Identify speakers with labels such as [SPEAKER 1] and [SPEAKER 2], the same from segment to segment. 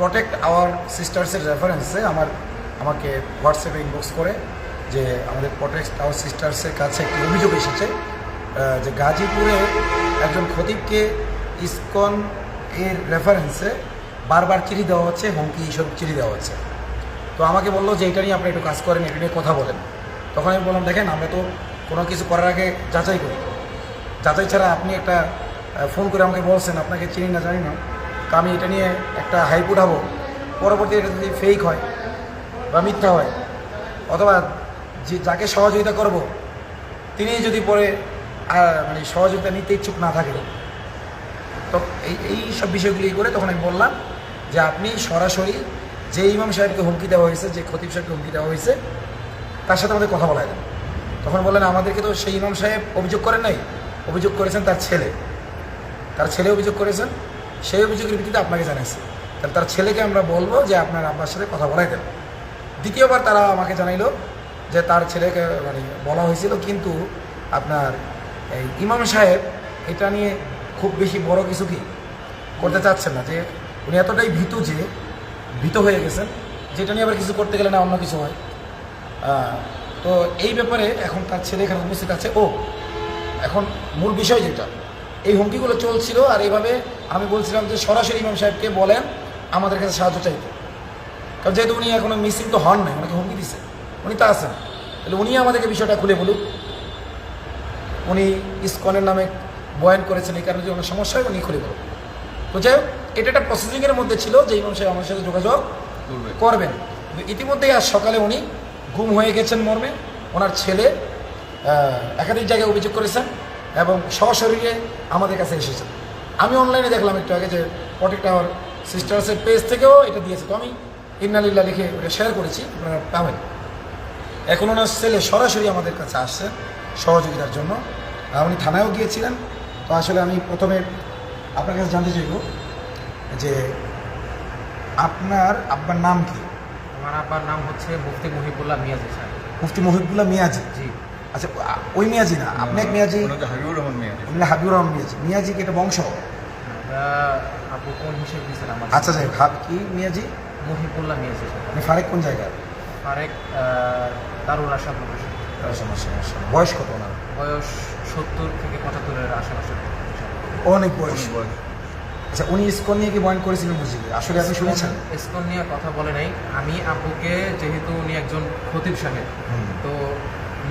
[SPEAKER 1] Protect our সিস্টার্সের রেফারেন্সে আমার, আমাকে হোয়াটসঅ্যাপে ইনবক্স করে যে আমাদের প্রোটেক্ট আওয়ার সিস্টার্সের কাছে একটি অভিযোগ এসেছে যে গাজীপুরে একজন খতিবকে ইসকন এর রেফারেন্সে বারবার চিঠি দেওয়া হচ্ছে, হুমকি স্বরূপ চিঠি দেওয়া হচ্ছে। তো আমাকে বলল যে এটা নিয়ে আপনি একটু কাজ করেন, এটা নিয়ে কথা বলেন। তখন আমি বললাম, দেখেন, আমরা তো কোনো কিছু করার আগে যাচাই করি। যাচাই ছাড়া আপনি একটা ফোন করে আমাকে বলছেন, আপনাকে চিনি না জানি না। তো আমি এটা নিয়ে একটা হাইপ উঠাবো। পরবর্তী এটা যদি ফেক হয় বা মিথ্যা হয়, অথবা যে যাকে সহযোগিতা করব, তিনি যদি পরে মানে সহযোগিতা নিতে ইচ্ছুক না থাকে তো এই এই সব বিষয়গুলি করে তখন আমি বললাম যে আপনি সরাসরি যে ইমাম সাহেবকে হুমকি দেওয়া হয়েছে, যে খতিব সাহেবকে হুমকি দেওয়া হয়েছে, তার সাথে আমাদের কথা বলা দেন। তখন বললেন, আমাদেরকে তো সেই ইমাম সাহেব অভিযোগ করেন নাই। অভিযোগ করেছেন তার ছেলে। তার ছেলে অভিযোগ করেছেন। সেই অভিযোগের ভিত্তিতে আপনাকে জানাইছে। তাহলে তার ছেলেকে আমরা বলব যে আপনার আপনার সাথে কথা বলাই দেন। দ্বিতীয়বার তারা আমাকে জানাইলো যে তার ছেলেকে মানে বলা হয়েছিল কিন্তু আপনার এই ইমাম সাহেব এটা নিয়ে খুব বেশি বড় কিছু কি করতে চাচ্ছেন না, যে উনি এতটাই ভীতু যে ভীত হয়ে গেছেন, যেটা নিয়ে আবার কিছু করতে গেলে না অন্য কিছু হয়। তো এই ব্যাপারে এখন তার ছেলে এখানে উপস্থিত আছে। ও, এখন মূল বিষয় যেটা এই হুমকিগুলো চলছিল আর এইভাবে আমি বলছিলাম যে সরাসরি ইমাম সাহেবকে বলেন আমাদের কাছে সাহায্য চাইতে। কারণ যেহেতু উনি এখনও মিসিং তো হন নাই ওনাকে হুমকি দিচ্ছে উনি তা আছেন। তাহলে উনি আমাদেরকে বিষয়টা খুলে বলুক। উনি ইস্কনের নামে বয়ান করেছেন এই কারণে যে ওনার সমস্যা হয় উনি খুলে বলুন তো যাই হোক এটা একটা প্রসেসিংয়ের মধ্যে ছিল যে ইমাম সাহেব আমার সাথে যোগাযোগ করবেন। ইতিমধ্যেই আজ সকালে উনি গুম হয়ে গেছেন মর্মে। ওনার ছেলে একাধিক জায়গায় অভিযোগ করেছেন। এবং সশরীরে আমাদের কাছে এসেছে। আমি অনলাইনে দেখলাম একটু আগে যে প্রটেক্ট আওয়ার সিস্টার্সের পেজ থেকেও এটা দিয়েছে। তো আমি ইন্নালিল্লা লিখে ওটা শেয়ার করেছি আপনারা পাবেন। এখন ওনার ছেলে সরাসরি আমাদের কাছে আসছে সহযোগিতার জন্য। উনি থানায়ও গিয়েছিলেন। তো আসলে আমি প্রথমে আপনার কাছে জানতে চাইব যে আপনার আব্বার নাম কি?
[SPEAKER 2] আমার আব্বার নাম হচ্ছে মুফতি মহিবুল্লাহ মিয়াজি সাহেব
[SPEAKER 1] মুফতি মহিবুল্লাহ মিয়াজি?
[SPEAKER 2] জি।
[SPEAKER 1] আচ্ছা ওই মিয়াজি না আপনি এক মিয়াজি?
[SPEAKER 3] হাবিবুর রহমান মিয়াজি।
[SPEAKER 1] হাবিবুর রহমান মিয়াজি। মিয়াজি কি এটা বংশ?
[SPEAKER 2] আব্বু কোন হিসেবে দিয়েছেন আমার
[SPEAKER 1] আচ্ছা যাই হাব কি মিয়াজি?
[SPEAKER 2] মহিবুল্লাহ মিয়াজি
[SPEAKER 1] আপনি ফারেক কোন জায়গায়?
[SPEAKER 2] আরেক দারুল আশা প্রকাশ
[SPEAKER 1] সমস্যা সমস্যা বয়স কত ওনার?
[SPEAKER 2] বয়স সত্তর থেকে পঁচাত্তরের আশেপাশে।
[SPEAKER 1] অনেক বয়স।
[SPEAKER 3] বয়স।
[SPEAKER 1] আচ্ছা উনি ইসকন নিয়ে কি বয়ান করেছিলেন মসজিদে আসলে আপনি শুনেছেন?
[SPEAKER 2] ইসকন নিয়ে কথা বলে নাই। আমি আব্বুকে যেহেতু উনি একজন খতিব সাহেব তো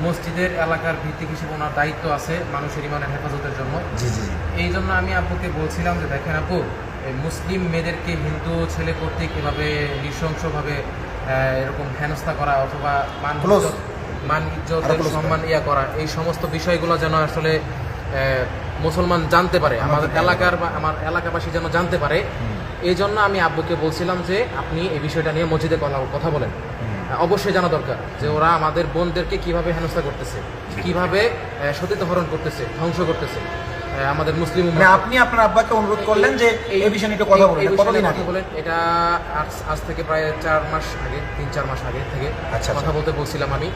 [SPEAKER 2] মসজিদের এলাকার ভিত্তিক হিসেবে ওনার দায়িত্ব আছে মানুষের ইমানের হেফাজতের জন্য।
[SPEAKER 1] জি জি জি।
[SPEAKER 2] এই জন্য আমি আব্বুকে বলছিলাম যে দেখেন এই মুসলিম মেয়েদেরকে হিন্দু ছেলে কর্তৃক এভাবে নৃশংসভাবে এরকম হেনস্থা করা অথবা মান. মান ইজ্জতের সম্মান ইয়া করা এই সমস্ত বিষয়গুলো যেন আসলে মুসলমান জানতে পারে আমাদের এলাকার বা আমার এলাকাবাসী যেন জানতে পারে। এই জন্য আমি আব্বুকে বলছিলাম যে আপনি এই বিষয়টা নিয়ে মসজিদে কথা বলেন। অবশ্যই জানা দরকার যে ওরা আমাদের বোনদেরকে কীভাবে হেনস্থা করতেছে কীভাবে সতীত হরণ করতেছে ধ্বংস করতেছে। আমাদের মুসলিম
[SPEAKER 1] মানে আপনি আপনার আব্বাকে অনুরোধ করলেন যে এই বিষয়ে একটু কথা বলেন কতদিন আগে?
[SPEAKER 2] বলেন। এটা আজ থেকে প্রায় চার মাস আগে তিন চার মাস আগে থেকে
[SPEAKER 1] আচ্ছা,
[SPEAKER 2] কথা
[SPEAKER 1] আচ্ছা।
[SPEAKER 2] বলতে বলছিলাম আমি।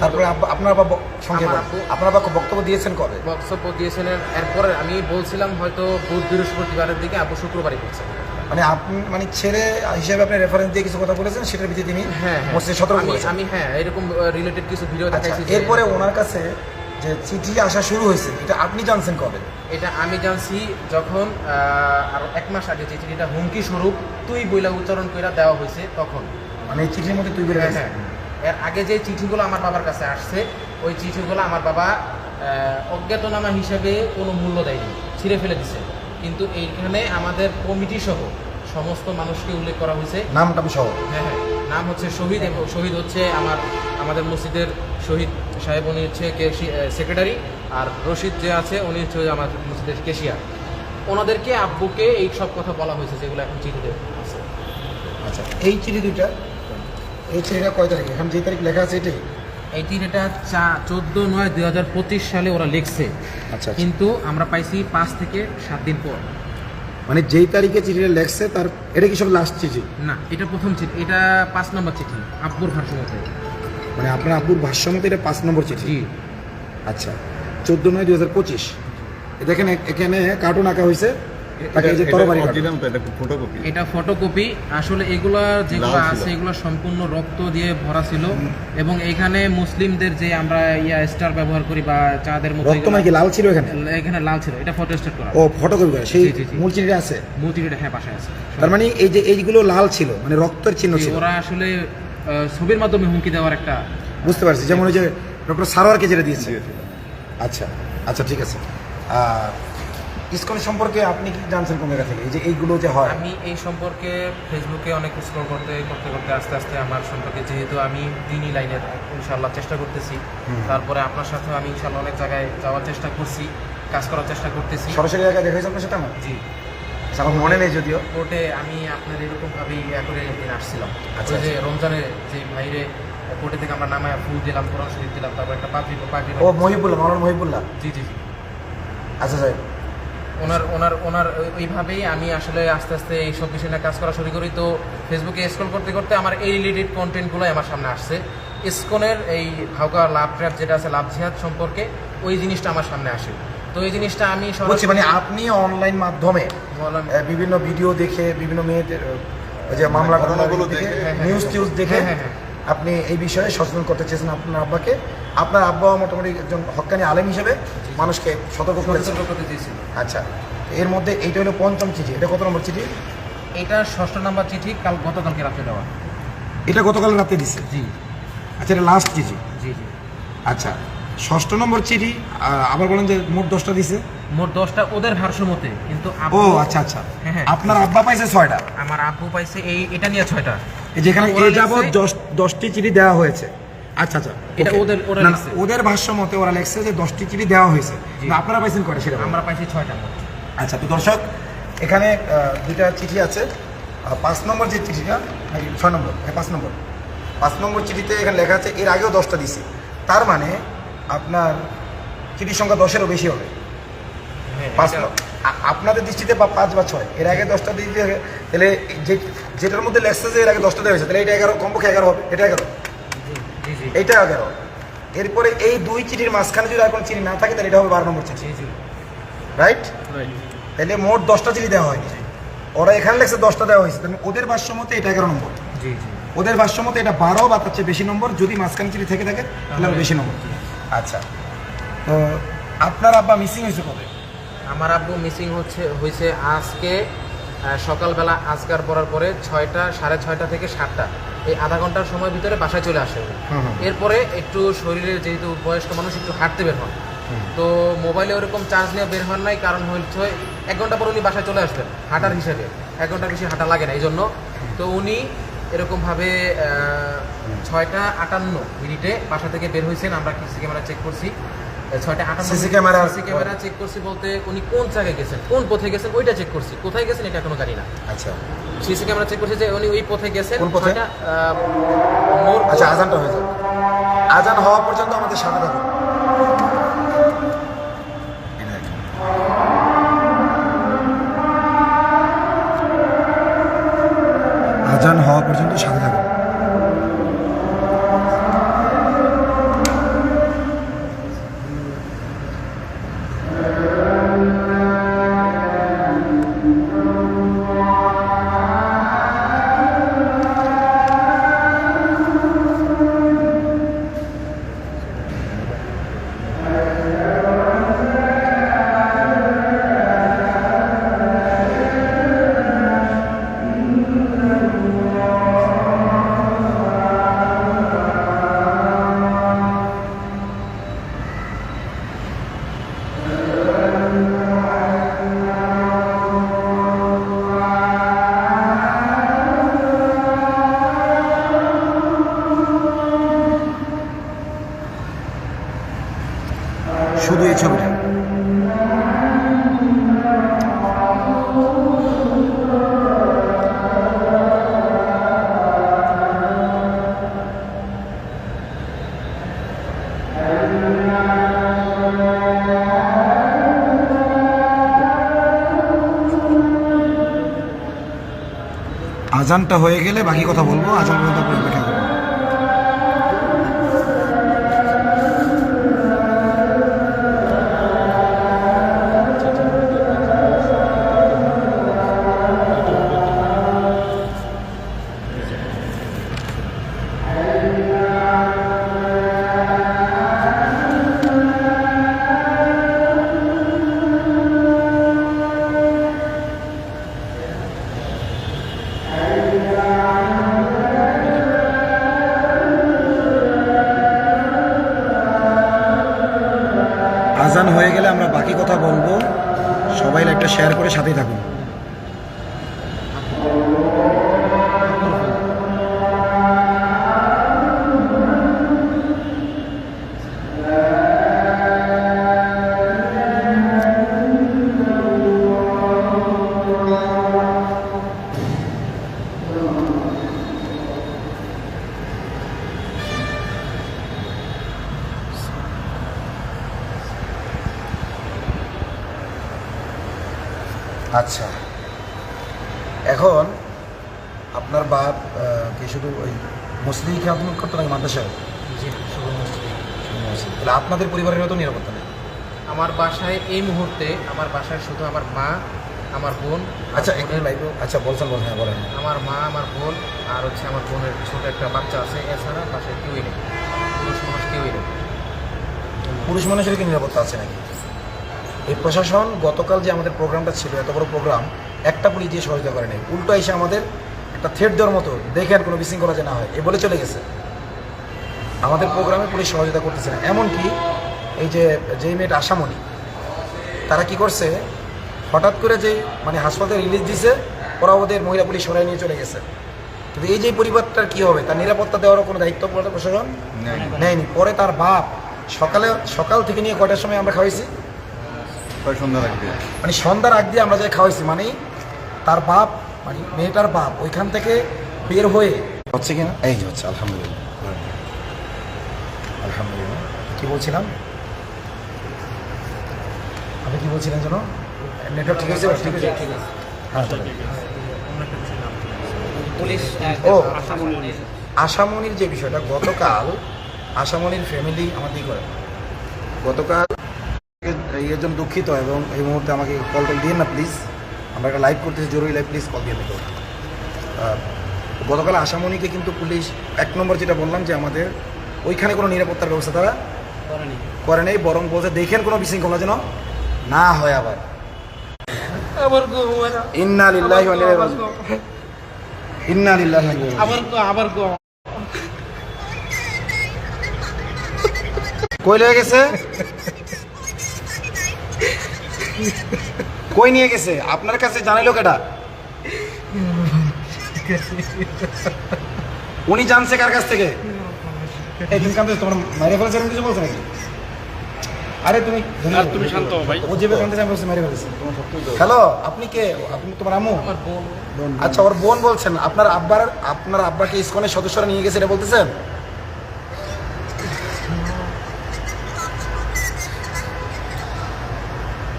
[SPEAKER 1] তারপরে আপনার আব্বা সঙ্গে।
[SPEAKER 2] আব্বু-
[SPEAKER 1] আপনার আব্বা বক্তব্য দিয়েছেন কবে?
[SPEAKER 2] বক্তব্য দিয়েছেন এরপরে আমি বলছিলাম হয়তো বুধ বৃহস্পতিবারের দিকে আবু শুক্রবারই করছে।
[SPEAKER 1] মানে আপনি মানে ছেলে হিসেবে আপনি রেফারেন্স দিয়ে কিছু কথা বলেছেন সেটার ভিত্তিতে তিনি
[SPEAKER 2] হ্যাঁ হ্যাঁ।
[SPEAKER 1] মসজিদে সতর্ক
[SPEAKER 2] আমি
[SPEAKER 1] করেছেন
[SPEAKER 2] আমি হ্যাঁ এরকম রিলেটেড কিছু ভিডিও
[SPEAKER 1] আচ্ছা
[SPEAKER 2] দেখাইছি
[SPEAKER 1] এরপরে ওনার কাছে যে চিঠি আসা শুরু হয়েছে এটা আপনি জানছেন কবে?
[SPEAKER 2] এটা আমি জানছি যখন আর এক মাস আগে যে চিঠিটা হুমকি স্বরূপ তুই বইলা উচ্চারণ করে দেওয়া হয়েছে তখন।
[SPEAKER 1] মানে চিঠির মধ্যে তুই বের
[SPEAKER 2] হ্যাঁ হ্যাঁ। এর আগে যে চিঠিগুলো আমার বাবার কাছে আসছে ওই চিঠিগুলো আমার বাবা অজ্ঞাতনামা হিসেবে কোনো মূল্য দেয়নি ছিঁড়ে ফেলে দিছে। কিন্তু এইখানে আমাদের কমিটি সহ সমস্ত মানুষকে উল্লেখ করা হয়েছে।
[SPEAKER 1] নামটা সহ।
[SPEAKER 2] হ্যাঁ হ্যাঁ নাম হচ্ছে শহীদ এবং শহীদ হচ্ছে আমার আমাদের মসজিদের শহীদ সাহেব উনি হচ্ছে সেক্রেটারি আর রশিদ যে আছে উনি হচ্ছে আমার মসজিদের কেশিয়া ওনাদেরকে আব্বুকে এই সব কথা বলা হয়েছে যেগুলো এখন চিঠিতে আছে।
[SPEAKER 1] আচ্ছা এই চিঠি দুইটা এই চিঠিটা কয় তারিখ? এখন যে তারিখ লেখা আছে এটাই
[SPEAKER 2] এই এটা চা চোদ্দ নয় দুই হাজার পঁচিশ সালে ওরা লিখছে।
[SPEAKER 1] আচ্ছা
[SPEAKER 2] কিন্তু আমরা পাইছি পাঁচ থেকে সাত দিন পর।
[SPEAKER 1] মানে যেই তারিখে চিঠিটা লেখছে তার এটা কি সব লাস্ট চিঠি?
[SPEAKER 2] না এটা প্রথম চিঠি। এটা পাঁচ নম্বর চিঠি আব্বুর ভাষ্য মতে।
[SPEAKER 1] মানে আপনার আব্বুর ভাষ্য মতো এটা পাঁচ নম্বর চিঠি? আচ্ছা চোদ্দ নয় দু হাজার পঁচিশ। দেখেন এখানে কার্টুন আঁকা হয়েছে
[SPEAKER 3] এটা ফটোকপি
[SPEAKER 2] আসলে এগুলা যেগুলো আছে এগুলো সম্পূর্ণ রক্ত দিয়ে ভরা ছিল। এবং এখানে মুসলিমদের যে আমরা ইয়া স্টার ব্যবহার করি বা চাঁদের মতো
[SPEAKER 1] রক্ত মানে কি লাল ছিল এখানে?
[SPEAKER 2] এখানে লাল ছিল। এটা ফটো করা।
[SPEAKER 1] ও ফটোকপি করে। সেই। মূল চিঠিটা আছে?
[SPEAKER 2] মূর্তিটা হ্যাঁ পাশে আছে।
[SPEAKER 1] তার মানে এই যে এইগুলো লাল ছিল মানে রক্তের চিহ্ন ছিল।
[SPEAKER 2] ওরা আসলে ছবির মাধ্যমে হুমকি দেওয়ার একটা
[SPEAKER 1] বুঝতে পারছি। যেমন ওই যে ডক্টর সারোয়ারকে যেটা দিয়েছে। আচ্ছা আচ্ছা ঠিক আছে। আর ইসকন সম্পর্কে আপনি কি জানছেন কোন জায়গা থেকে? এই যে এইগুলো যে হয়।
[SPEAKER 2] আমি এই সম্পর্কে ফেসবুকে অনেক স্ক্রল করতে করতে করতে আস্তে আস্তে আমার সম্পর্কে যেহেতু আমি দিনই লাইনে ইনশাল্লাহ চেষ্টা করতেছি। তারপরে আপনার সাথে আমি ইনশাল্লাহ অনেক জায়গায় যাওয়ার চেষ্টা করছি কাজ করার চেষ্টা করতেছি।
[SPEAKER 1] সরাসরি জায়গায় দেখা হয়েছে আপনার সাথে আমার?
[SPEAKER 2] জি।
[SPEAKER 1] আচ্ছা, আমার মনে নেই যদিও।
[SPEAKER 2] কোর্টে আমি আপনার এরকম ভাবেই ইয়া করে একদিন আসছিলাম।
[SPEAKER 1] আচ্ছা,
[SPEAKER 2] যে রমজানে যে ভাইরে কোর্টে থেকে আমরা নামায় ফুল দিলাম কোরআন শরীফ দিলাম তারপর একটা পাগড়ি পাগড়ি
[SPEAKER 1] ও মহিবুল্লাহ মাওলানা মহিবুল্লাহ?
[SPEAKER 2] জি জি জি।
[SPEAKER 1] আচ্ছা সাহেব
[SPEAKER 2] ওনার ওনার ওনার ওইভাবেই আমি আসলে আস্তে আস্তে এইসব বিষয় নিয়ে কাজ করা শুরু করি। তো ফেসবুকে স্ক্রল করতে করতে আমার এই রিলেটেড কন্টেন্টগুলোই আমার সামনে আসছে। ইসকনের এই ভাউকা লাভ ট্র্যাপ যেটা আছে লাভ জিহাদ সম্পর্কে ওই জিনিসটা আমার সামনে আসে। তো এই জিনিসটা আমি
[SPEAKER 1] বলছি মানে আপনি অনলাইন মাধ্যমে বিভিন্ন ভিডিও দেখে বিভিন্ন মেয়েদের যে মামলা
[SPEAKER 3] ঘটনাগুলো
[SPEAKER 1] দেখে
[SPEAKER 2] হ্যাঁ, হ্যাঁ,
[SPEAKER 1] নিউজ
[SPEAKER 2] হ্যাঁ।
[SPEAKER 1] টিউজ দেখে
[SPEAKER 2] হ্যাঁ, হ্যাঁ,
[SPEAKER 1] আপনি এই বিষয়ে সচেতন করতে চেয়েছেন আপনার আব্বাকে? আপনার আব্বা মোটামুটি একজন হক্কানি আলেম হিসেবে মানুষকে সতর্ক
[SPEAKER 2] সতর্ক
[SPEAKER 1] আচ্ছা এর মধ্যে এইটা হলো পঞ্চম চিঠি। এটা কত নম্বর চিঠি?
[SPEAKER 2] এটা ষষ্ঠ নম্বর চিঠি কাল গতকালকে রাতে দেওয়া।
[SPEAKER 1] এটা গতকাল রাতে দিছে?
[SPEAKER 2] জি।
[SPEAKER 1] আচ্ছা এটা লাস্ট চিঠি।
[SPEAKER 2] জি জি।
[SPEAKER 1] আচ্ছা ষষ্ঠ নম্বর চিঠি আবার বলেন যে মোট দশটা দিছে?
[SPEAKER 2] মোট দশটা ওদের ভাষ্য মতে কিন্তু
[SPEAKER 1] ও আচ্ছা আচ্ছা।
[SPEAKER 2] হ্যাঁ, হ্যাঁ।
[SPEAKER 1] আপনার আব্বা পাইছে ছয়টা?
[SPEAKER 2] আমার আব্বু পাইছে এই এটা নিয়ে ছয়টা।
[SPEAKER 1] এই যেখানে দশ দশটি চিঠি দেওয়া হয়েছে। আচ্ছা আচ্ছা।
[SPEAKER 2] এটা ওদের- ওরা লিখছে।
[SPEAKER 1] ওদের ভাষ্য মতে ওরা লেখছে যে দশটি চিঠি দেওয়া হয়েছে। আপনারা পাইছেন কয়টা সেটা
[SPEAKER 2] আমরা পাইছি ছয়টা।
[SPEAKER 1] আচ্ছা তো দর্শক এখানে দুইটা চিঠি আছে। পাঁচ নম্বর যে চিঠিটা ছয় নম্বর? হ্যাঁ পাঁচ নম্বর। পাঁচ নম্বর চিঠিতে এখানে লেখা আছে এর আগেও দশটা দিছি তার মানে আপনার চিঠির সংখ্যা দশেরও বেশি হবে।
[SPEAKER 2] হ্যাঁ,
[SPEAKER 1] পাঁচ আপনাদের দৃষ্টিতে বা পাঁচ বা ছয়। এর আগে দশটা দিতে তাহলে যেটার মধ্যে লেখছে যে এর আগে দশটা দেওয়া হয়েছে তাহলে এটা এগারো কমপক্ষে এগারো হবে। এটা এগারো। এইটা এগারো এরপরে এই দুই চিঠির মাঝখানে যদি আর কোনো চিঠি না থাকে তাহলে এটা হবে বারো নম্বর চিঠি।
[SPEAKER 2] জি জি।
[SPEAKER 1] রাইট তাহলে মোট দশটা চিঠি দেওয়া হয়নি। ওরা এখানে লেখছে দশটা দেওয়া হয়েছে। তাহলে ওদের ভাষ্য মতে এটা এগারো নম্বর।
[SPEAKER 2] জি জি।
[SPEAKER 1] ওদের ভাষ্য মতে এটা বারো বা তার চেয়ে বেশি নম্বর। যদি মাঝখানে চিঠি থেকে থাকে তাহলে বেশি নম্বর। আচ্ছা। তো আপনার আব্বা মিসিং হয়েছে কবে?
[SPEAKER 2] আমার আব্বু মিসিং হচ্ছে হয়েছে আজকে সকালবেলা আজকার পড়ার পরে ছয়টা সাড়ে ছয়টা থেকে সাতটা। এই আধা ঘণ্টার সময় ভিতরে বাসায় চলে আসে। এরপরে একটু শরীরে যেহেতু বয়স্ক মানুষ একটু হাঁটতে বের হন। তো মোবাইলে ওরকম চার্জ নিয়ে বের হন নাই কারণ হচ্ছে এক ঘণ্টা পর উনি বাসায় চলে আসবেন হাঁটার হিসেবে। এক ঘণ্টার বেশি হাঁটা লাগে না এই জন্য তো উনি এরকমভাবে ছয়টা আটান্ন মিনিটে বাসা থেকে বের হয়েছেন আমরা সিসি ক্যামেরা চেক করছি। ছয়টা আটান্ন
[SPEAKER 1] CC camera-
[SPEAKER 2] CC camera check করছি বলতে উনি কোন জায়গায় গেছেন? কোন পথে গেছেন? ওইটা চেক করছি। কোথায় গেছেন এটা এখনও জানি না।
[SPEAKER 1] আচ্ছা।
[SPEAKER 2] সিসি ক্যামেরা চেক করছি যে উনি ওই পথে গেছেন।
[SPEAKER 1] কোন আচ্ছা আজানটা হয়ে যাবে আজান হওয়া পর্যন্ত আমাদের সাথে থাকুন। আজান হওয়া পর্যন্ত সাথে আজানটা হয়ে গেলে বাকি কথা বলব। আজান পর্যন্ত বাকি কথা বলব? সবাই একটা শেয়ার করে সাথেই থাকুন। আচ্ছা। এখন আপনার বাপ কি শুধু ওই মুসলিম খেয়াল করতো নাকি মাদ্রাসায়?
[SPEAKER 2] মসজিদে।
[SPEAKER 1] তাহলে আপনাদের পরিবারের তো নিরাপত্তা নেই?
[SPEAKER 2] আমার বাসায় এই মুহূর্তে আমার বাসায় শুধু আমার মা আমার বোন
[SPEAKER 1] আচ্ছা
[SPEAKER 2] বোনের-
[SPEAKER 1] লাইভ আচ্ছা বলছেন বলছেন হ্যাঁ বলেন।
[SPEAKER 2] আমার মা আমার বোন আর হচ্ছে আমার বোনের ছোট একটা বাচ্চা আছে এছাড়া বাসায় কেউই নেই। পুরুষ মানুষ কেউই নেই।
[SPEAKER 1] পুরুষ মানুষের কি নিরাপত্তা আছে নাকি? এই প্রশাসন গতকাল যে আমাদের প্রোগ্রামটা ছিল এত বড় প্রোগ্রাম একটা পুলিশ দিয়ে সহযোগিতা করে নেই। উল্টো এসে আমাদের একটা থ্রেট দেওয়ার মতো দেখেন কোনো বিশৃঙ্খলা যে না হয় এ বলে চলে গেছে। আমাদের প্রোগ্রামে পুলিশ সহযোগিতা করতেছে না। এমনকি এই যে যেই মেয়েটা আসামনি তারা কি করছে হঠাৎ করে যে মানে হাসপাতালে রিলিজ দিছে ওরা ওদের মহিলা পুলিশ সরাই নিয়ে চলে গেছে। কিন্তু এই যে পরিবারটার কি হবে তার নিরাপত্তা দেওয়ারও কোনো দায়িত্ব প্রশাসন নেয়নি। পরে তার বাপ সকালে সকাল থেকে নিয়ে কটার সময় আমরা খাওয়াইছি?
[SPEAKER 3] প্রায় সন্ধ্যা রাখবে
[SPEAKER 1] মানে সন্ধ্যার আগ দিয়ে আমরা যাই খাওয়াইছি মানে তার বাপ মানে মেয়েটার বাপ ওইখান থেকে বের হয়ে হচ্ছে কিনা এই হচ্ছে আলহামদুলিল্লাহ। আলহামদুলিল্লাহ। কি বলছিলাম? আপনি কি বলছিলেন যেন? নেটওয়ার্ক ঠিক আছে? ঠিক আছে হ্যাঁ ও আশামনির যে বিষয়টা গতকাল আশামনির ফ্যামিলি আমাদের করে। গতকাল এর জন্য দুঃখিত এবং এই মুহূর্তে আমাকে কল টল দিন না প্লিজ আমরা একটা লাইভ করতেছি জরুরি লাইভ প্লিজ কল দিয়ে দেখো গতকাল আশামনিকে কিন্তু পুলিশ এক নম্বর যেটা বললাম যে আমাদের ওইখানে কোনো নিরাপত্তার ব্যবস্থা তারা করে নেই বরং বলছে দেখেন কোনো বিশৃঙ্খলা যেন না হয় আবার। ইন্না লিল্লাহি লিল্লাহি
[SPEAKER 2] আবার আবার
[SPEAKER 1] কই লয়ে গেছে? কই নিয়ে গেছে? আপনার কাছে জানাইলো কেটা উনি জানছে কার কাছ থেকে? এই তুমি কান্দে তোমার মেরে ফেলেছে কিছু বলছে নাকি? আরে তুমি
[SPEAKER 3] আর তুমি শান্ত হও ভাই।
[SPEAKER 1] ও যেভাবে কান্দে আমি বলছি মেরে ফেলেছে। হ্যালো আপনি কে? আপনি তোমার আম্মু?
[SPEAKER 2] আমার বোন।
[SPEAKER 1] আচ্ছা ওর বোন বলছেন আপনার আব্বার আপনার আব্বাকে ইসকনের সদস্যরা নিয়ে গেছে এটা বলতেছেন?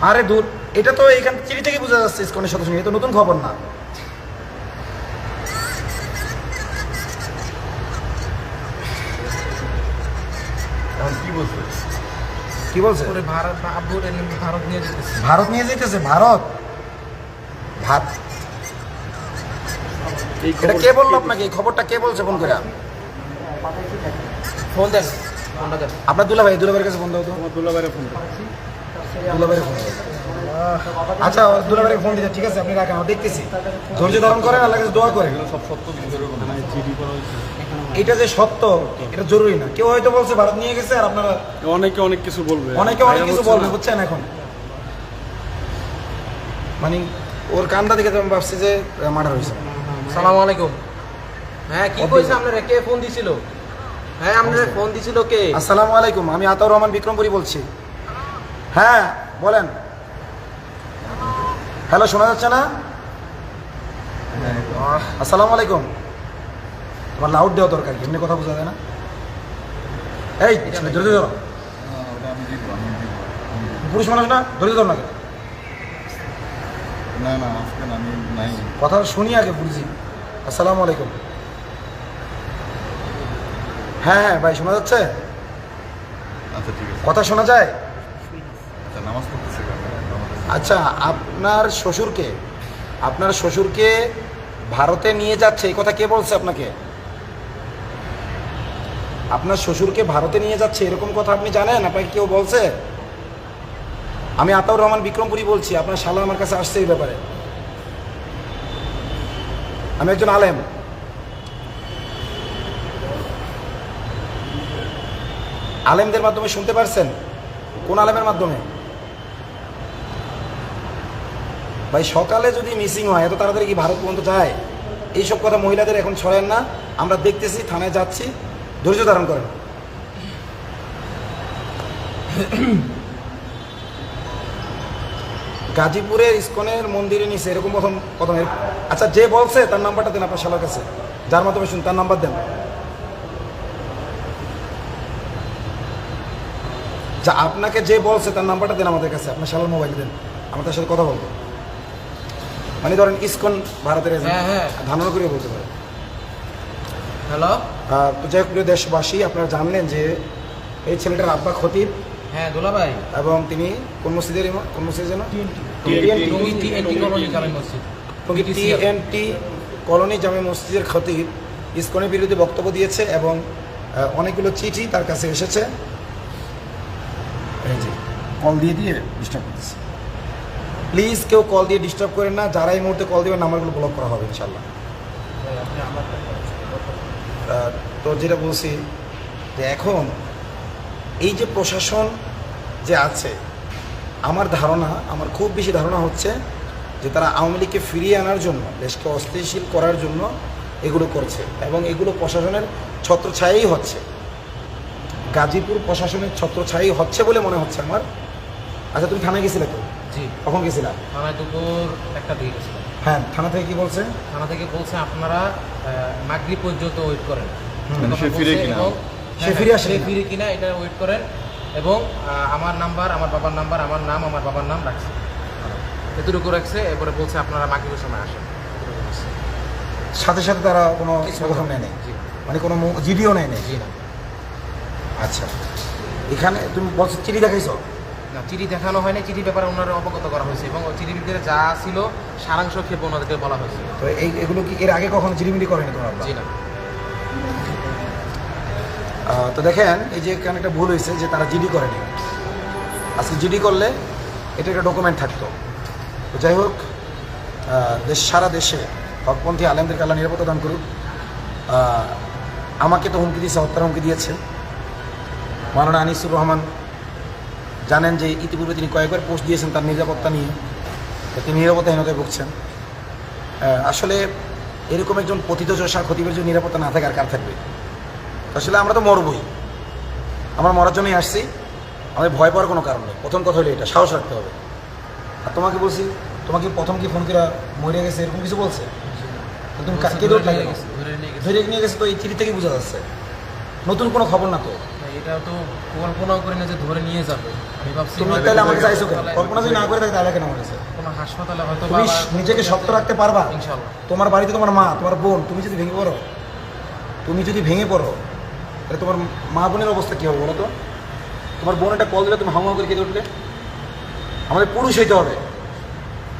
[SPEAKER 1] আরে দূর এটা তো এইখান চিঠি থেকে বোঝা যাচ্ছে ইসকনের সদস্য নিয়ে এ নতুন খবর না।
[SPEAKER 3] কি বলছে?
[SPEAKER 2] ভারত নিয়ে যেতেছে।
[SPEAKER 1] ভারত নিয়ে যেতেছে ভারত? ভাত। এটা কে বলল আপনাকে? এই খবরটা কে বলছে ফোন করে?
[SPEAKER 2] ফোন দেন
[SPEAKER 1] আপনার দুলাভাই দুলাভাইয়ের কাছে ফোন দাও তো।
[SPEAKER 3] আমার দুলাবারে ফোন
[SPEAKER 1] দুলাভাইয়ের ফোন আচ্ছা দুলাভাইয়ের ফোন দিতে ঠিক আছে আপনি রাখেন দেখতেছি। ধৈর্য ধারণ করেন আল্লাহ কাছে দোয়া করেন।
[SPEAKER 3] সব সত্য কিছু এরকম না। চিঠি করা হয়েছে।
[SPEAKER 1] এটা যে সত্য এটা জরুরি না। কেউ হয়তো বলছে ভারত নিয়ে গেছে আর আপনারা
[SPEAKER 3] অনেকে অনেক কিছু বলবে।
[SPEAKER 1] অনেকে অনেক কিছু বলবে বুঝছেন এখন? মানে ওর কান্দা দেখে তো আমি ভাবছি যে মার্ডার হয়েছে।
[SPEAKER 2] সালাম আলাইকুম। হ্যাঁ কি কইছে আপনারা? কে ফোন দিছিল? হ্যাঁ আপনারা ফোন দিছিল কে?
[SPEAKER 1] আসসালামু আলাইকুম আমি আতাউর রহমান বিক্রমপুরি বলছি। হ্যাঁ বলেন। হ্যালো শোনা যাচ্ছে না? আসসালামু আলাইকুম। তোমার লাউড দেওয়া দরকার এমনি কথা বোঝা যায় না? এই ধরে ধরো। পুরুষ মানুষ না? ধরে ধরো না কথা শুনি আগে বুঝি। আসসালামু আলাইকুম। হ্যাঁ হ্যাঁ ভাই শোনা যাচ্ছে?
[SPEAKER 3] আচ্ছা ঠিক
[SPEAKER 1] কথা শোনা যায়?
[SPEAKER 3] আচ্ছা
[SPEAKER 1] আপনার শ্বশুরকে আপনার শ্বশুরকে ভারতে নিয়ে যাচ্ছে, এই কথা কে বলছে আপনাকে? আপনার শ্বশুরকে ভারতে নিয়ে যাচ্ছে, এরকম কথা আপনি জানেন? আপনাকে কেউ বলছে? আমি আতাউর রহমান বিক্রমপুরি বলছি, আপনার শালা আমার কাছে আসছে এই ব্যাপারে। আমি একজন আলেম। আলেমদের মাধ্যমে শুনতে পারছেন? কোন আলেমের মাধ্যমে? ভাই, সকালে যদি মিসিং হয়, এত তাড়াতাড়ি কি ভারত পর্যন্ত যায়? এইসব কথা মহিলাদের এখন ছড়েন না। আমরা দেখতেছি, থানায় যাচ্ছি। ধৈর্য ধারণ করেন। গাজীপুরের ইস্কনের মন্দিরে নিচে, এরকম প্রথম প্রথম আচ্ছা যে বলছে, তার নাম্বারটা দেন আপনার শালার কাছে। যার মাধ্যমে শুন তার নাম্বার দেন। যা, আপনাকে যে বলছে, তার নাম্বারটা দেন আমাদের কাছে। আপনার শালার মোবাইল দেন। আমরা তার সাথে কথা বলব। মানে ধরেন ইস্কন ভারতের
[SPEAKER 2] হ্যাঁ, হ্যাঁ।
[SPEAKER 1] ধারণা করে বলতে পারেন
[SPEAKER 2] হ্যালো
[SPEAKER 1] তো যাই হোক প্রিয় দেশবাসী আপনারা জানলেন যে এই ছেলেটার আব্বা খতিব
[SPEAKER 2] হ্যাঁ দুলা ভাই
[SPEAKER 1] এবং তিনি কোন মসজিদের? কোন মসজিদ যেন
[SPEAKER 2] টিএনটি কলোনি জামে
[SPEAKER 1] মসজিদের খতিব ইসকনের বিরুদ্ধে বক্তব্য দিয়েছে এবং অনেকগুলো চিঠি তার কাছে এসেছে কল দিয়ে দিয়ে ডিস্টার্ব করতেছে প্লিজ কেউ কল দিয়ে ডিস্টার্ব করেন না যারা এই মুহূর্তে কল দেবেন নাম্বারগুলো ব্লক করা হবে ইনশাল্লাহ তো যেটা বলছি যে এখন এই যে প্রশাসন যে আছে আমার ধারণা আমার খুব বেশি ধারণা হচ্ছে যে তারা আওয়ামী লীগকে ফিরিয়ে আনার জন্য দেশকে অস্থিতিশীল করার জন্য এগুলো করছে এবং এগুলো প্রশাসনের ছত্রছায়াই হচ্ছে। গাজীপুর প্রশাসনের ছত্রছায়াই হচ্ছে বলে মনে হচ্ছে আমার। আচ্ছা তুমি থানায় গেছিলে তো?
[SPEAKER 2] জি।
[SPEAKER 1] কখন গেছিলাম
[SPEAKER 2] থানায় দুপুর একটা দিয়ে গেছিলাম
[SPEAKER 1] হ্যাঁ থানা থেকে কি বলছে?
[SPEAKER 2] থানা থেকে বলছে আপনারা মাগরি পর্যন্ত ওয়েট করেন। এটা
[SPEAKER 3] সে ফিরে কিনা?
[SPEAKER 1] সে
[SPEAKER 2] হ্যাঁ,
[SPEAKER 1] ফিরে
[SPEAKER 2] হ্যাঁ,
[SPEAKER 1] আসে
[SPEAKER 2] ফিরে কিনা এটা ওয়েট করেন। এবং আমার নাম্বার আমার বাবার নাম্বার আমার নাম আমার বাবার নাম রাখছে। এতটুকু রাখছে এরপরে বলছে আপনারা মাগরিবের সময় আসেন। বলছে।
[SPEAKER 1] সাথে সাথে তারা কোনো কথা নেয় নেই মানে কোনো জিডিও নেয় নেই
[SPEAKER 2] জি না।
[SPEAKER 1] আচ্ছা। এখানে তুমি বলছো চিঠি দেখাইছো
[SPEAKER 2] না চিঠি দেখানো হয়নি চিঠি ব্যাপারে ওনারা অবগত করা হয়েছে এবং চিঠির ভিতরে যা ছিল সারাংশ ক্ষেপ ওনাদেরকে বলা হয়েছে।
[SPEAKER 1] তো এই এগুলো কি এর আগে কখনো চিরিমিরি করেনি তোমার?
[SPEAKER 2] জি না।
[SPEAKER 1] তো দেখেন এই যে এখানে একটা ভুল হয়েছে যে তারা জিডি করেনি। আজকে জিডি করলে এটা একটা ডকুমেন্ট থাকতো। তো যাই হোক দেশ সারা দেশে হকপন্থী আলেমদেরকে আল্লাহ নিরাপত্তা দান করুক। আমাকে তো হুমকি দিয়েছে হত্যার হুমকি দিয়েছে। মাওলানা আনিসুর রহমান জানেন যে ইতিপূর্বে তিনি কয়েকবার পোস্ট দিয়েছেন তার নিরাপত্তা নিয়ে তিনি নিরাপত্তাহীনতায় ভুগছেন। আসলে এরকম একজন পতিত চষা খতিবের যদি নিরাপত্তা না থাকে আর কার থাকবে? আসলে আমরা তো মরবই। আমরা মরার জন্যই আসছি আমাদের ভয় পাওয়ার কোনো কারণ নেই। প্রথম কথা হলো এটা সাহস রাখতে হবে। আর তোমাকে বলছি তোমাকে প্রথম কি ফোন করে মরে গেছে এরকম কিছু বলছে? তুমি কাকে
[SPEAKER 2] ধরে নিয়ে গেছে, ধরে নিয়ে গেছে।
[SPEAKER 1] তো এই চিঠি থেকে বোঝা যাচ্ছে। নতুন কোনো খবর না তো?
[SPEAKER 2] এটা তো কল্পনাও করি না যে ধরে নিয়ে যাবে। আমি ভাবছি
[SPEAKER 1] তুমি তাহলে চাইছো কেন? কল্পনা যদি না করে থাকে তাহলে কেন আমার কাছে
[SPEAKER 2] কোনো হাসপাতালে হয়তো
[SPEAKER 1] তুমি নিজেকে শক্ত রাখতে পারবা? তোমার বাড়িতে তোমার মা তোমার বোন তুমি যদি ভেঙে পড়ো তুমি যদি ভেঙে পড়ো তাহলে তোমার মা বোনের অবস্থা কী হবে বলো তো? তোমার বোন একটা কল দিলে তুমি হাওয়া করে কেঁদে উঠলে আমাদের পুরুষ হইতে হবে।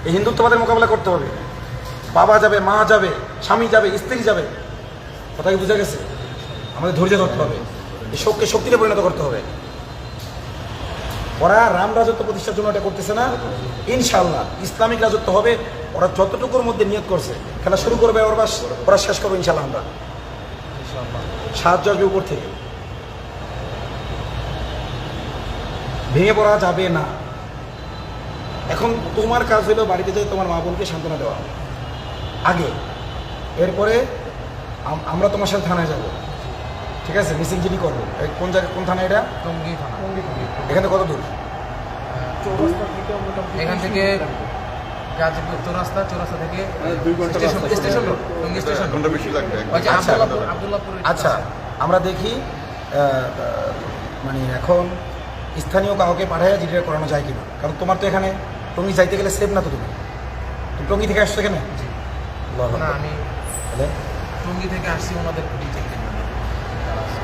[SPEAKER 1] এই হিন্দুত্ববাদের মোকাবেলা করতে হবে। বাবা যাবে মা যাবে স্বামী যাবে স্ত্রী যাবে। কথা কি বোঝা গেছে? আমাদের ধৈর্য ধরতে হবে। শোককে শক্তিতে পরিণত করতে হবে। ওরা রাম রাজত্ব প্রতিষ্ঠার জন্য এটা করতেছে না। ইনশাল্লাহ ইসলামিক রাজত্ব হবে। ওরা যতটুকুর মধ্যে নিয়োগ করছে, খেলা শুরু করবে ওরা ওরা শেষ করবে ইনশাল্লাহ আমরা। সাহায্য আসবে উপর থেকে। ভেঙে পড়া যাবে না। এখন তোমার কাজ হলো বাড়িতে যেয়ে তোমার মা বোনকে সান্ত্বনা দেওয়া। আগে, এরপরে আমরা তোমার সাথে থানায় যাব। ঠিক আছে মিসিং জিডি করব কোন জায়গায় কোন থানা এটা?
[SPEAKER 2] টঙ্গী থানা।
[SPEAKER 1] এখানে কত দূর?
[SPEAKER 2] এখান থেকে গাজীপুর চৌরাস্তা চৌরাস্তা থেকে স্টেশন স্টেশন
[SPEAKER 3] বেশি লাগবে।
[SPEAKER 1] আচ্ছা। আচ্ছা আমরা দেখি মানে এখন স্থানীয় কাউকে পাঠায় জিডিটা করানো যায় কিনা। কারণ তোমার তো এখানে টঙ্গি যাইতে গেলে সেফ না তো তুমি? তুমি টঙ্গি থেকে আসছো এখানে
[SPEAKER 2] না আমি টঙ্গী থেকে আসছি ওনাদের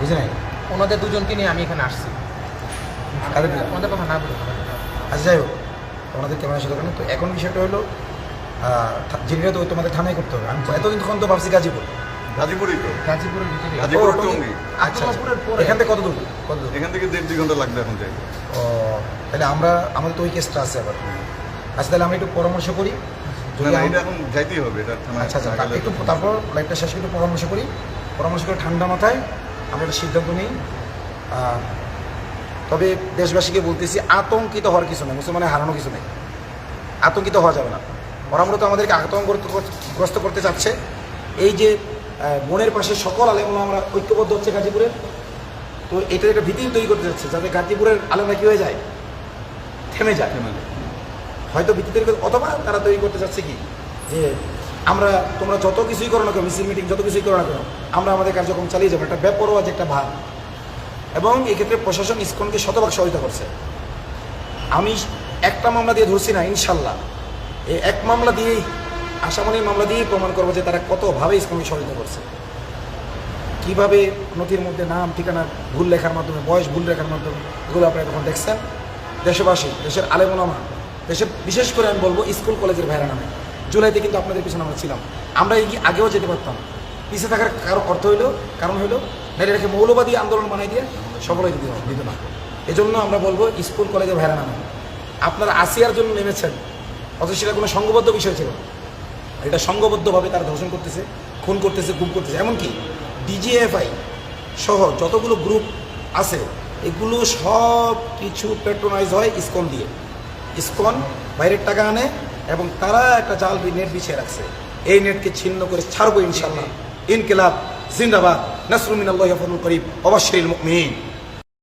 [SPEAKER 2] ডিটেল
[SPEAKER 1] বুঝে নাই
[SPEAKER 2] ওনাদের দুজনকে নিয়ে আমি এখানে আসছি। ওনাদের কথা না বলি।
[SPEAKER 1] আচ্ছা যাই হোক তোমাদের ক্যামেরা সাথে ওখানে তো এখন বিষয়টা হলো জিডিটা তো তোমাদের থানায় করতে হবে। আমি এতদিন তখন তো ভাবছি গাজীপুর।
[SPEAKER 3] গাজীপুরই তো।
[SPEAKER 2] গাজীপুরের ভিতরে।
[SPEAKER 1] আচ্ছা আচ্ছা। এখান থেকে কত দূর কত দূর
[SPEAKER 3] এখান থেকে দেড় দুই ঘণ্টা লাগবে এখন যাই
[SPEAKER 1] ও তাহলে আমরা আমাদের তো ওই কেসটা আছে আবার। আচ্ছা তাহলে আমরা একটু পরামর্শ করি।
[SPEAKER 3] যাইতেই হবে এটা
[SPEAKER 1] আচ্ছা আচ্ছা একটু তারপর লাইভটা শেষ করে পরামর্শ করি। পরামর্শ করে ঠান্ডা মাথায় আমরা একটা সিদ্ধান্ত নিই। তবে দেশবাসীকে বলতেছি আতঙ্কিত হওয়ার কিছু নেই মুসলমানের হারানো কিছু নেই। আতঙ্কিত হওয়া যাবে না। ওরা মূলত আমাদেরকে আতঙ্ক গ্রস্ত করতে চাচ্ছে এই যে বনের পাশে সকল আলেমুল আমরা ঐক্যবদ্ধ হচ্ছে গাজীপুরের তো এটা একটা ভীতি তৈরি করতে যাচ্ছে যাতে গাজীপুরের আলেমরা কী হয়ে যায়? থেমে যায়। হয়তো ভীতি তৈরি অথবা তারা তৈরি করতে চাচ্ছে কি? যে আমরা তোমরা যত কিছুই করো না কেন, মিছিল, মিটিং, যত কিছুই করো না কেন, আমরা আমাদের কার্যক্রম চালিয়ে যাব। একটা বেপরোয়া একটা ভাব। এবং এক্ষেত্রে প্রশাসন ইস্কনকে শতভাগ সহায়তা করছে। আমি একটা মামলা দিয়ে ধরছি না, ইনশাল্লাহ। এই এক মামলা দিয়েই আসামানির মামলা দিয়েই প্রমাণ করব যে তারা কতভাবে ইসলামকে সহায়তা করছে। কীভাবে নথির মধ্যে নাম, ঠিকানা, ভুল লেখার মাধ্যমে, বয়স, ভুল লেখার মাধ্যমে, এগুলো আপনারা তখন দেখছেন? দেশবাসী, দেশের আলেমোলামা, দেশের, বিশেষ করে আমি বলব স্কুল কলেজের ভাইরা নামে। জুলাইতে কিন্তু আপনাদের পিছনে আমরা ছিলাম। আমরা আগেও যেতে পারতাম। পিছিয়ে থাকার কারও অর্থ হইল, কারণ হইল, নারীরাকে মৌলবাদী আন্দোলন বানাই দিয়ে সফল দিতে দিত না। এজন্য আমরা বলব, স্কুল, কলেজে ভাইরা নামে আপনারা আসিয়ার জন্য নেমেছেন, অথচ সেটা কোনো সংঘবদ্ধ বিষয় ছিল। এটা সংঘবদ্ধভাবে তারা ধর্ষণ করতেছে, খুন করতেছে, গুম করতেছে। এমনকি ডিজিএফআই সহ যতগুলো গ্রুপ আছে, এগুলো সব কিছু পেট্রোনাইজ হয় ইসকন দিয়ে। ইসকন বাইরের টাকা আনে এবং তারা একটা জাল নেট বিছিয়ে রাখছে। এই নেটকে ছিন্ন করে ছাড়বো ইনশাল্লাহ ইনকিলাব, জিন্দাবাদ। নাসরুমিন আল্লাহ করিম। অবশ্যই মুমিন।